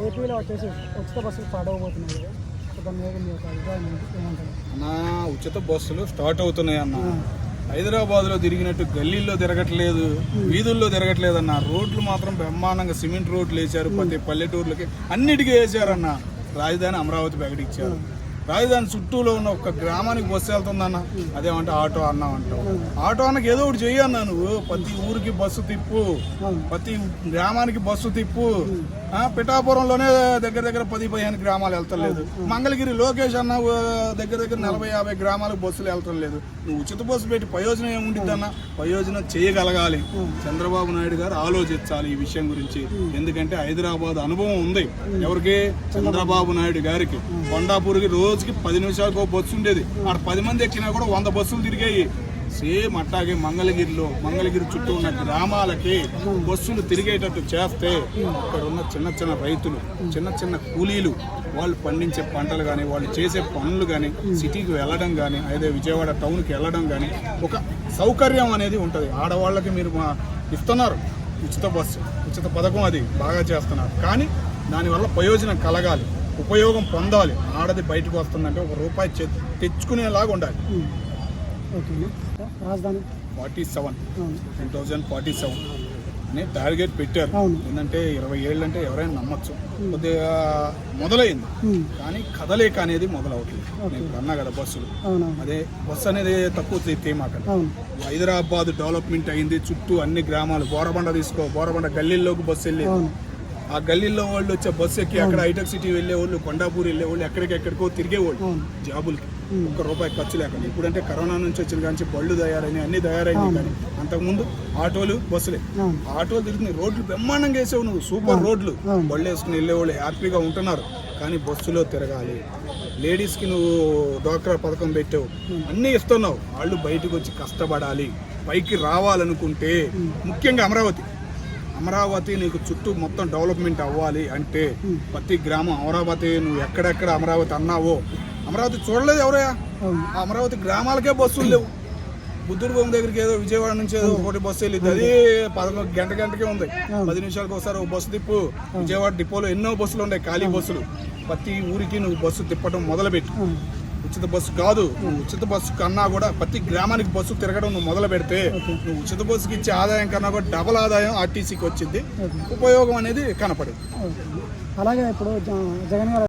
ఏపీలో వచ్చేసి ఉచిత బస్సులు స్టార్ట్ కదా? ఏమంటారు? అన్న ఉచిత బస్సులు స్టార్ట్ అవుతున్నాయి అన్న. హైదరాబాద్లో తిరిగినట్టు గల్లీల్లో తిరగట్లేదు వీధుల్లో తిరగట్లేదు అన్న. రోడ్లు మాత్రం బ్రహ్మాండంగా సిమెంట్ రోడ్లు వేశారు ప్రతి పల్లెటూర్లకి అన్నిటికీ వేసారన్న రాజధాని అమరావతి ప్రకటించారు రాజధాని చుట్టూలో ఉన్న ఒక గ్రామానికి బస్సు వెళ్తుందన్న అదేమంటే ఆటో అన్నావు అంటావు. ఆటో అన్నకి ఏదో ఒకటి చెయ్యన్నా నువ్వు. ప్రతి ఊరికి బస్సు తిప్పు. ప్రతి గ్రామానికి బస్సు తిప్పు. ఆ, పిఠాపురంలోనే దగ్గర దగ్గర పది పదిహేను గ్రామాలు వెళ్తలేదు మంగళగిరి లోకేష్ అన్న దగ్గర దగ్గర నలభై యాభై గ్రామాలకు బస్సులు వెళ్తాం లేదు. నువ్వు ఉచిత బస్సు పెట్టి ప్రయోజనం ఏముంటుందన్న ప్రయోజనం చేయగలగాలి. చంద్రబాబు నాయుడు గారు ఆలోచించాలి ఈ విషయం గురించి. ఎందుకంటే హైదరాబాద్ అనుభవం ఉంది. ఎవరికి? చంద్రబాబు నాయుడు గారికి. కొండాపూర్కి రోజుకి పది నిమిషాలకు ఒక బస్సు ఉండేది. ఆడ పది మంది ఎక్కినా కూడా వంద బస్సులు తిరిగాయి. సేమ్ అట్టాగే మంగళగిరిలో మంగళగిరి చుట్టూ ఉన్న గ్రామాలకి బస్సులు తిరిగేటట్టు చేస్తే ఇక్కడ ఉన్న చిన్న చిన్న రైతులు చిన్న చిన్న కూలీలు వాళ్ళు పండించే పంటలు కానీ వాళ్ళు చేసే పనులు కానీ సిటీకి వెళ్ళడం కానీ అదే విజయవాడ టౌన్కి వెళ్ళడం కానీ ఒక సౌకర్యం అనేది ఉంటుంది. ఆడవాళ్ళకి మీరు మా ఇస్తున్నారు. ఉచిత బస్సు ఉచిత పథకం అది బాగా చేస్తున్నారు. కానీ దానివల్ల ప్రయోజనం కలగాలి. ఉపయోగం పొందాలి. ఆడది బయటకు వస్తుందంటే ఒక రూపాయి తెచ్చుకునేలాగా ఉండాలి. రాజధాని? Forty seven. Two thousand forty seven. అని టార్గెట్ పెట్టారు. ఏంటంటే ఇరవై ఏళ్ళు అంటే ఎవరైనా నమ్మచ్చు. కొద్దిగా మొదలైంది. కానీ కదలేక అనేది మొదలవుతుంది నేను అన్నా కదా బస్సులు. అదే బస్సు అనేది తక్కువ తేమాకండి అవును. హైదరాబాద్ డెవలప్మెంట్ అయింది. చుట్టూ అన్ని గ్రామాలు. బోరబండ తీసుకో బోరబండ గల్లీల్లోకి బస్సు వెళ్ళేది. అవును. ఆ గల్లీల్లో వాళ్ళు వచ్చే బస్సు ఎక్కి అక్కడ హైటెక్ సిటీ వెళ్ళే వాళ్ళు కొండాపూర్ వెళ్ళే వాళ్ళు ఎక్కడికెక్కడికో తిరిగే వాళ్ళు అవును. జాబులకి. ఒక్క రూపాయి ఖర్చు లేకుండా. ఇప్పుడంటే కరోనా నుంచి వచ్చిన కానీ బళ్ళు తయారైనాయి అన్ని తయారైనాయి కానీ అంతకుముందు ఆటోలు బస్సులే. ఆటోలు తిరుగుతున్నాయి. రోడ్లు బ్రహ్మాండంగా వేసావు నువ్వు. సూపర్ రోడ్లు. బళ్ళు వేసుకుని వెళ్ళేవాళ్ళు హ్యాపీగా ఉంటున్నారు. కానీ బస్సులో తిరగాలి. లేడీస్కి నువ్వు డోక్రా పథకం పెట్టావు. అన్నీ ఇస్తున్నావు. వాళ్ళు బయటకు వచ్చి కష్టపడాలి. పైకి రావాలనుకుంటే ముఖ్యంగా అమరావతి. అమరావతి నీకు చుట్టూ మొత్తం డెవలప్మెంట్ అవ్వాలి అంటే ప్రతి గ్రామం అమరావతి నువ్వు ఎక్కడెక్కడ అమరావతి అన్నావో అమరావతి చూడలేదు ఎవరయ్యా? అమరావతి గ్రామాలకే బస్సులు లేవు. బుద్ధుడి బొమ్మ దగ్గరికి ఏదో విజయవాడ నుంచి ఏదో ఒకటి బస్సు వెళ్ళింది అది పదకొండు గంట గంటకే ఉంది. పది నిమిషాలకు ఒకసారి ఒక బస్సు తిప్పు. విజయవాడ డిపోలో ఎన్నో బస్సులు ఉన్నాయి. ఖాళీ బస్సులు. ప్రతి ఊరికి నువ్వు బస్సు తిప్పడం మొదలుపెట్టు. ఉచిత బస్సు కాదు. నువ్వు ఉచిత బస్సు కన్నా కూడా ప్రతి గ్రామానికి బస్సు తిరగడం నువ్వు మొదలు పెడితే నువ్వు ఉచిత బస్సుకి ఇచ్చే ఆదాయం కన్నా కూడా డబల్ ఆదాయం ఆర్టీసీకి వచ్చింది. ఉపయోగం అనేది కనపడదు. అలాగే ఇప్పుడు జగన్ గారు